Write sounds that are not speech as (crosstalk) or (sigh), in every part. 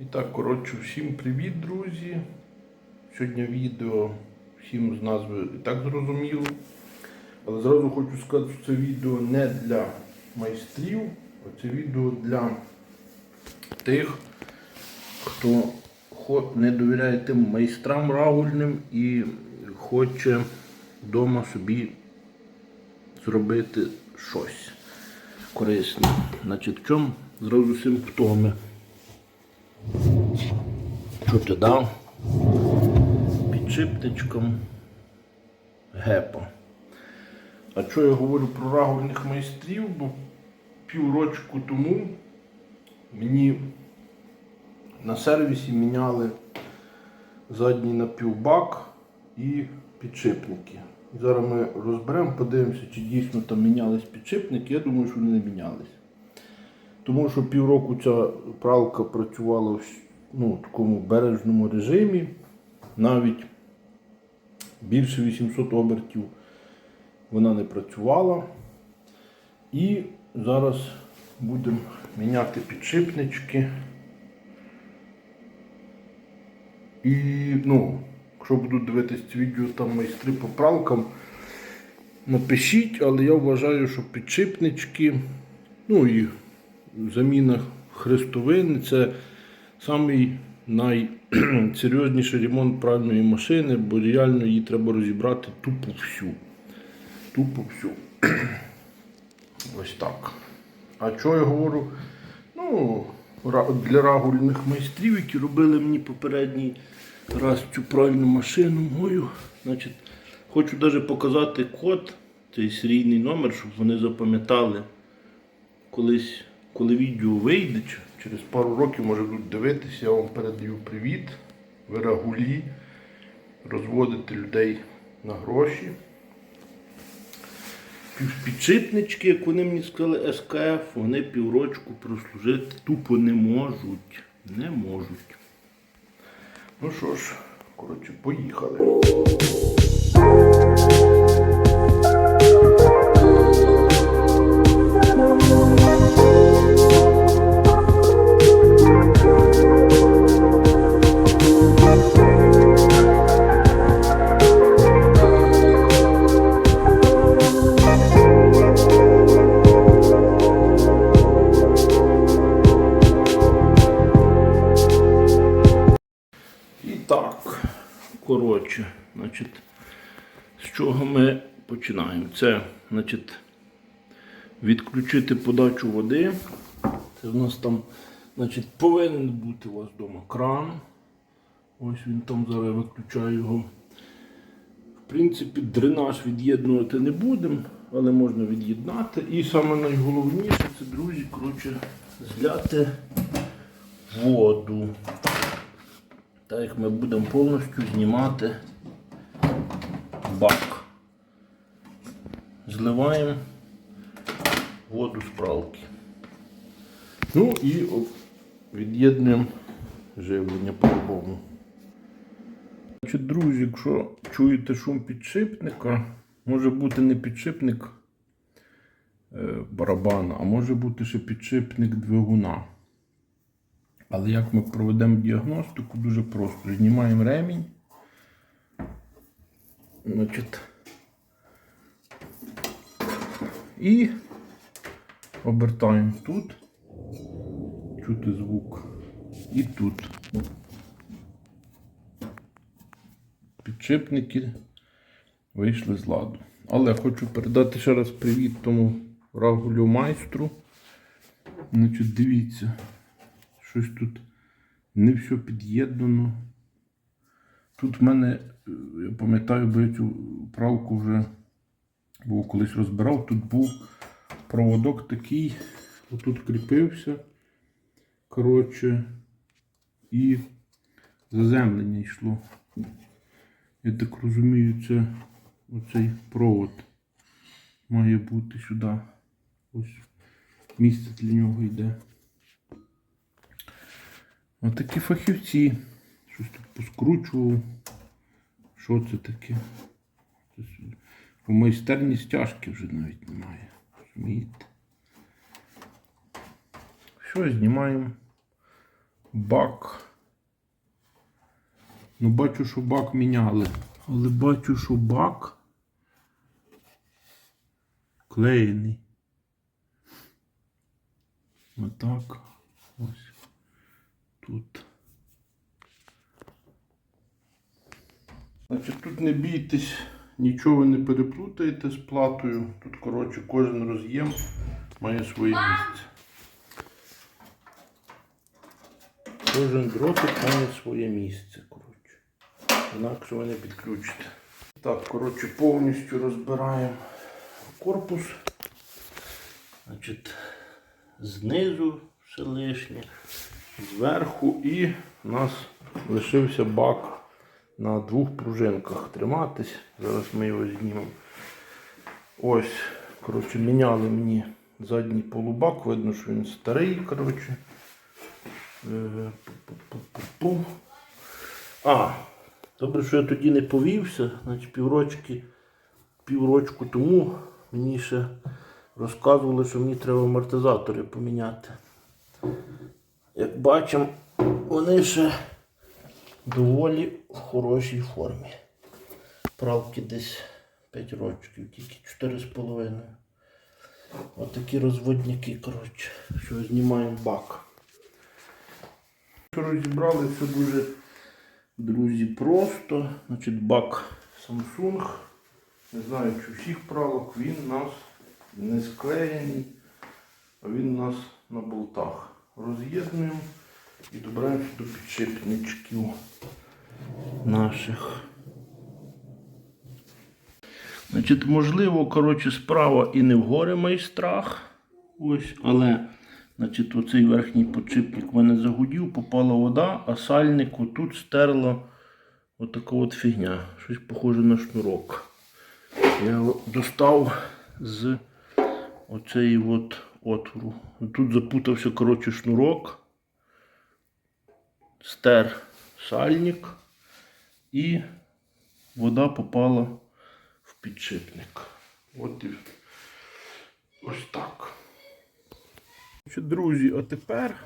І так, коротше, всім привіт, друзі. Сьогодні відео всім з назви і так зрозуміло. Але зразу хочу сказати, що це відео не для майстрів, а це відео для тих, хто не довіряє тим майстрам рагульним і хоче вдома собі зробити щось корисне. Значить, в чому зразу симптоми? Ти дав? Підшипничком гепа. А що я говорю про рагульних майстрів? Бо піврочку тому мені на сервісі міняли задній напівбак і підшипники. Зараз ми розберемо, подивимося, чи дійсно там мінялись підшипники. Я думаю, що вони не мінялись. Тому що півроку ця пралка працювала в ну, такому бережному режимі. Навіть більше 800 обертів вона не працювала. І зараз будемо міняти підшипнички. І, ну, якщо будуть дивитися це відео там майстри по пралкам, напишіть, але я вважаю, що підшипнички, ну і заміна хрестовини це самий найсерйозніший (clears throat) ремонт пральної машини, бо реально її треба розібрати тупо всю. Тупо всю. (clears throat) Ось так. А що я говорю? Ну, для рагульних майстрів, які робили мені попередній раз цю пральну машину мою. Значить, хочу навіть показати код, цей серійний номер, щоб вони запам'ятали колись, коли відео вийде, через пару років може будуть дивитися, я вам передаю привіт. Ви рагулі, розводите людей на гроші. Пів- Підшипнички, як вони мені сказали, СКФ, вони піврочку прослужити тупо не можуть. Не можуть. Ну що ж, коротше, поїхали. Значить, з чого ми починаємо? Це, значить, відключити подачу води. Це в нас там, значить, повинен бути у вас вдома кран. Ось він там зараз виключаю його. В принципі, дренаж від'єднувати не будемо, але можна від'єднати. І саме найголовніше це, друзі, коротше, зляти воду. Так як ми будемо повністю знімати бак. Зливаємо воду з пралки. Ну і від'єднуємо живлення по-любому. Друзі, якщо чуєте шум підшипника, може бути не підшипник е, барабана, а може бути ще підшипник двигуна. Але як ми проведемо діагностику, дуже просто. Знімаємо ремінь. Значить, і обертаємо тут. Чути звук. І тут. Підшипники вийшли з ладу. Але хочу передати ще раз привіт тому рагулю майстру. Значить, дивіться. Щось тут не все під'єднано. Тут в мене, е, я пам'ятаю, бо я цю пралку вже був колись розбирав. Тут був проводок такий, отут кріпився. Коротше, і заземлення йшло. Я так розумію, це оцей провод має бути сюди. Ось місце для нього йде. Отакі фахівці. Поскручував. Що це таке? У майстерні стяжки вже навіть немає. Розумієте? Що знімаємо бак. Ну, бачу, що бак міняли. Але бачу, що бак клеєний. Отак. Ось. Тут. Значить, тут не бійтесь, нічого ви не переплутаєте з платою. Тут, коротше, кожен роз'єм має своє місце. Кожен дротик має своє місце, коротше. Інакше ви не підключите. Так, коротше, повністю розбираємо корпус. Значить, знизу все лишнє, зверху і у нас лишився бак на двох пружинках триматись. Зараз ми його знімемо. Ось, коротше, міняли мені задній полубак, видно, що він старий, коротше. Е. А, добре, що я тоді не повівся, значить піврочки, піврочку тому мені ще розказували, що мені треба амортизатори поміняти. Як бачимо, вони ще доволі в хорошій формі. Правки десь 5 років, тільки 4,5. Отакі розводники, коротше, що знімаємо бак. Розібрали все дуже, друзі, просто. Значить, бак Samsung. Не знаю, чи всіх пралок, він у нас не склеєний, а він у нас на болтах. Роз'єднуємо і добираємося до підшипничків наших. Значить, можливо, коротше, справа і не в горе майстрах. Ось, але значить, оцей верхній подшипник в мене загудів, попала вода, а сальнику тут стерла отака от фігня. Щось похоже на шнурок. Я його достав з оцеї от отвору. Тут запутався, коротше, шнурок, стер сальник і вода попала в підшипник. От і ось так. Друзі, а тепер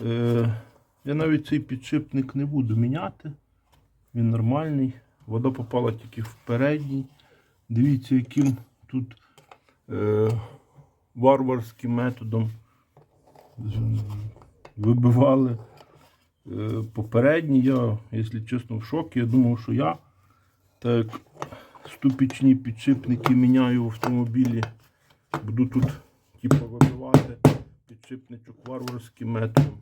е, я навіть цей підшипник не буду міняти. Він нормальний. Вода попала тільки в передній. Дивіться, яким тут е, варварським методом вибивали попередній. Я, якщо чесно, в шокі. Я думав, що я так ступічні підшипники міняю в автомобілі. Буду тут типу, вибивати підшипничок варварським методом.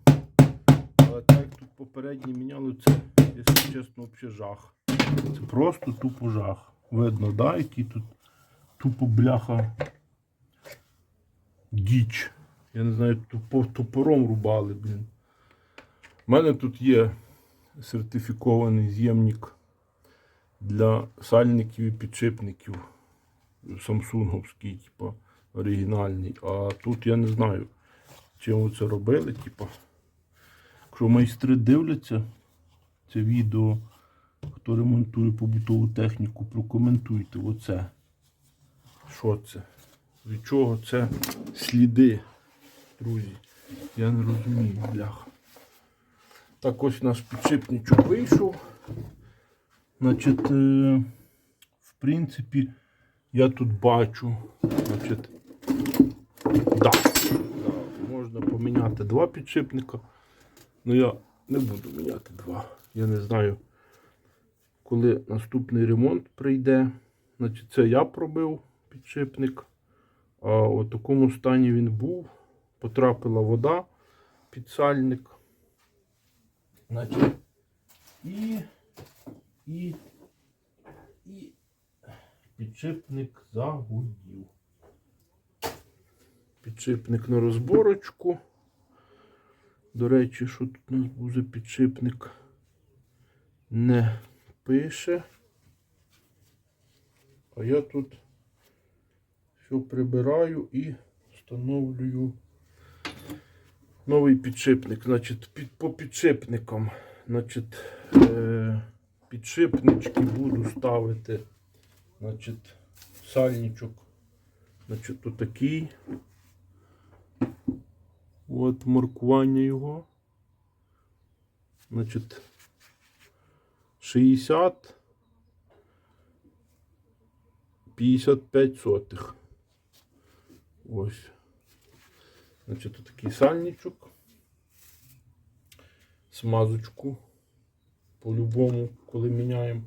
Але так як тут попередні міняли, це, якщо чесно, взагалі жах. Це просто тупо жах. Видно, да, який тут тупо бляха діч. Я не знаю, топором рубали, блін. У мене тут є сертифікований з'ємник для сальників і підшипників. Самсунговський, типу, оригінальний. А тут я не знаю, чим це робили. Типу. Якщо майстри дивляться це відео, хто ремонтує побутову техніку, прокоментуйте оце. Що це? Від чого це сліди, друзі? Я не розумію, бляха. Так ось наш підшипничок вийшов. Значить, е, в принципі, я тут бачу, значить, да, можна поміняти два підшипника. Ну я не буду міняти два. Я не знаю, коли наступний ремонт прийде. Значить, це я пробив підшипник. А у такому стані він був. Потрапила вода під сальник. Значить, і, і, і підшипник загудів. Підшипник на розборочку. До речі, що тут у нас був підшипник не пише. А я тут все прибираю і встановлюю новий підшипник. Значить, під, по підшипникам. Значить, е, підшипнички буду ставити. Значить, сальничок. Значить, отакий. От маркування його. Значить, 60 55 сотих. Ось. Значить, тут такий сальничок. Смазочку. По-любому, коли міняємо.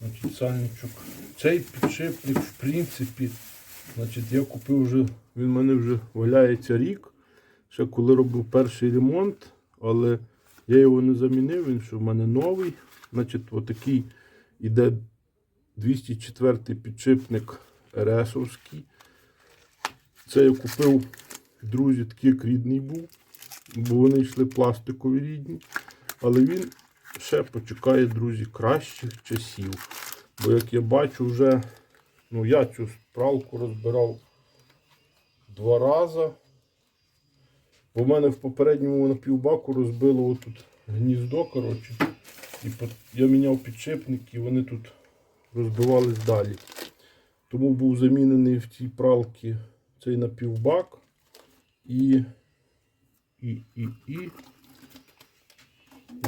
Значить, сальничок. Цей підшипник, в принципі, значить, я купив вже, він в мене вже валяється рік. Ще коли робив перший ремонт, але я його не замінив, він що в мене новий. Значить, отакий іде 204 підшипник РСовський. Це я купив друзі, такий рідний був, бо вони йшли пластикові рідні. Але він ще почекає, друзі, кращих часів. Бо як я бачу, вже ну, я цю пралку розбирав два рази. Бо в мене в попередньому на півбаку розбило отут гніздо. коротше. І я міняв підшипник і вони тут розбивались далі. Тому був замінений в цій пралці цей напівбак і, і, і, і.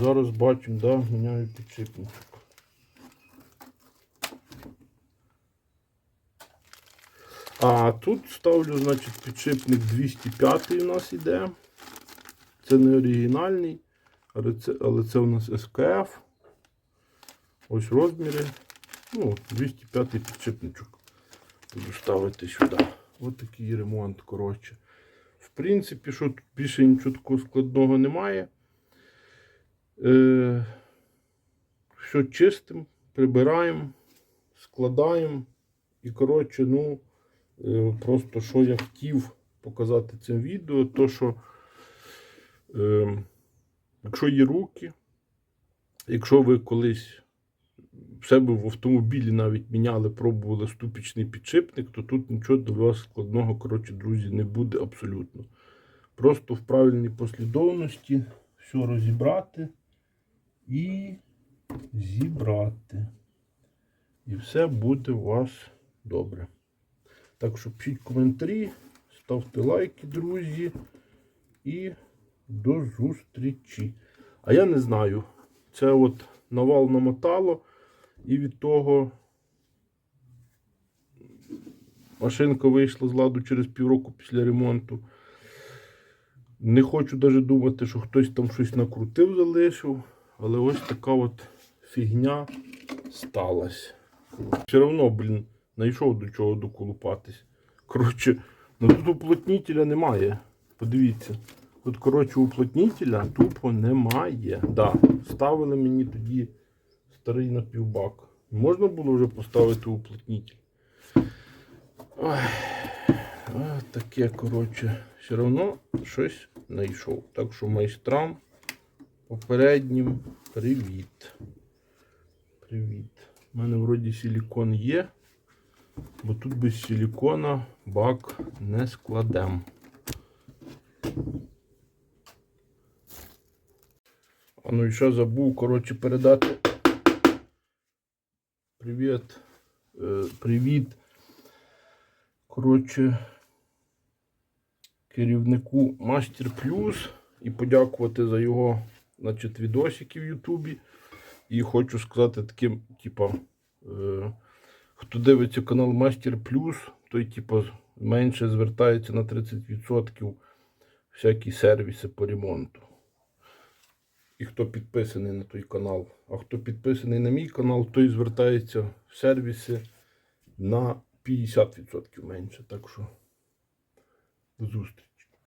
Зараз бачимо, да, міняю підшипник. А тут ставлю, значить, підшипник 205 у нас іде. Це не оригінальний, але це, але це у нас СКФ. Ось розміри. Ну, 205 підшипничок. Буду ставити сюди. Ось такий ремонт, коротше. Принципі, що тут більше нічого такого складного немає. Е, все чистим, прибираємо, складаємо. І, коротше, ну, е, просто що я хотів показати цим відео, то що е, якщо є руки, якщо ви колись в себе в автомобілі навіть міняли, пробували ступічний підшипник, то тут нічого до вас складного, коротше, друзі, не буде абсолютно. Просто в правильній послідовності все розібрати і зібрати. І все буде у вас добре. Так що пишіть коментарі, ставте лайки, друзі. І до зустрічі. А я не знаю. Це от навал намотало. І від того машинка вийшла з ладу через півроку після ремонту. Не хочу навіть думати, що хтось там щось накрутив, залишив. Але ось така от фігня сталася. Все одно, блін, знайшов до чого доколупатись. Коротше, ну тут уплотнителя немає. Подивіться. Тут, коротше, уплотнителя тупо немає. Да, ставили мені тоді старий напівбак. Можна було вже поставити ось таке, коротше, все одно щось знайшов. Так що майстрам попереднім привіт. Привіт. У мене вроді силікон є, бо тут без силікона бак не складем. А ну і ще забув, коротше, передати привіт. Е, привіт. Коротше, керівнику Мастер Плюс і подякувати за його значить, відосики в Ютубі. І хочу сказати таким, типа, е, хто дивиться канал Мастер Плюс, той, типа, менше звертається на 30% всякі сервіси по ремонту. І хто підписаний на той канал. А хто підписаний на мій канал, той звертається в сервіси на 50% менше. Так що до зустрічі.